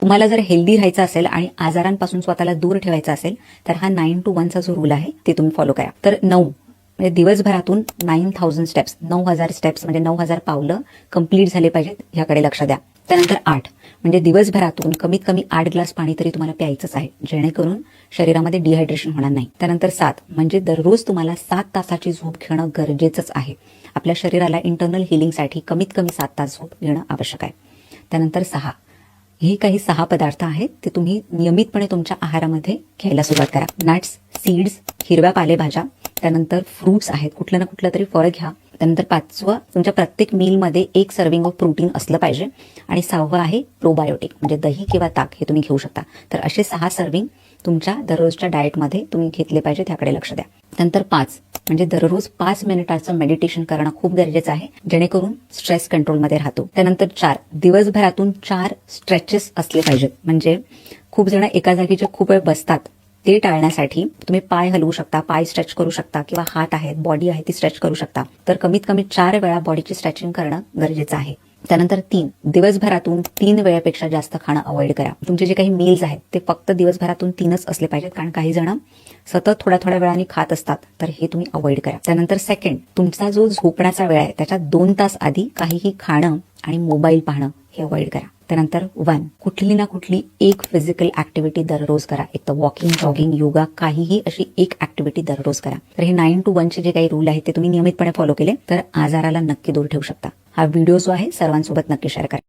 तुम्हाला जर हेल्दी राहायचं असेल आणि आजारांपासून स्वतःला दूर ठेवायचं असेल तर हा नाईन टू वनचा जो रूल आहे ते तुम्ही फॉलो करा. तर नऊ म्हणजे दिवसभरातून नाईन थाउजंड स्टेप्स नऊ हजार स्टेप्स म्हणजे नऊ हजार पावलं कंप्लीट झाले पाहिजेत ह्याकडे लक्ष द्या. त्यानंतर आठ म्हणजे दिवसभरातून कमीत कमी आठ ग्लास पाणी तरी तुम्हाला प्यायचंच आहे जेणेकरून शरीरामध्ये डिहायड्रेशन होणार नाही. त्यानंतर सात म्हणजे दररोज तुम्हाला सात तासाची झोप घेणं गरजेचंच आहे. आपल्या शरीराला इंटरनल हिलिंगसाठी कमीत कमी सात तास झोप घेणं आवश्यक आहे. त्यानंतर सहा हे काही सहा पदार्थ आहेत ते तुम्ही नियमितपणे तुमच्या आहारामध्ये घ्यायला सुरुवात करा. नट्स सीड्स हिरव्या पालेभाज्या त्यानंतर फ्रुट्स आहेत. कुठलं ना कुठलं तरी फळ घ्या. त्यानंतर पाचवं तुमच्या प्रत्येक मीलमध्ये एक सर्विंग ऑफ प्रोटीन असलं पाहिजे. आणि सहावं आहे प्रोबायोटिक म्हणजे दही किंवा ताक हे तुम्ही घेऊ शकता. तर असे सहा सर्विंग तुमच्या दररोजच्या डाएटमध्ये तुम्ही घेतले पाहिजे त्याकडे लक्ष द्या. नंतर पाच म्हणजे दररोज पाच मिनिटाचं मेडिटेशन करणं खूप गरजेचं आहे. जेणेकरून स्ट्रेस कंट्रोलमध्ये राहतो. त्यानंतर चार दिवसभरातून चार स्ट्रेचेस असले पाहिजेत. म्हणजे खूप जण एका जागी जे खूप वेळ बसतात ते टाळण्यासाठी तुम्ही पाय हलवू शकता पाय स्ट्रेच करू शकता किंवा हात आहेत बॉडी आहे ती स्ट्रेच करू शकता. तर कमीत कमी चार वेळा बॉडीची स्ट्रेचिंग करणं गरजेचं आहे. त्यानंतर तीन. दिवसभरातून तीन वेळेपेक्षा जास्त खाणं अवॉइड करा. तुमचे जे काही मील्स आहेत ते फक्त दिवसभरातून तीनच असले पाहिजेत कारण काही जण सतत थोड्या थोड्या वेळाने खात असतात तर हे तुम्ही अवॉइड करा. त्यानंतर सेकंड तुमचा जो झोपण्याचा वेळ आहे त्याच्या दोन तास आधी काहीही खाणं आणि मोबाईल पाहणं हे अवॉइड करा. त्यानंतर वन कुठली ना कुठली एक फिजिकल ऍक्टिव्हिटी दररोज करा. एक तर वॉकिंग जॉगिंग योगा काहीही अशी एक ऍक्टिव्हिटी दररोज करा. तर हे नाईन टू वनचे जे काही रूल आहेत ते तुम्ही नियमितपणे फॉलो केले तर आजाराला नक्की दूर ठेवू शकता. हा व्हिडिओ जो आहे सर्वांसोबत नक्की शेअर करा.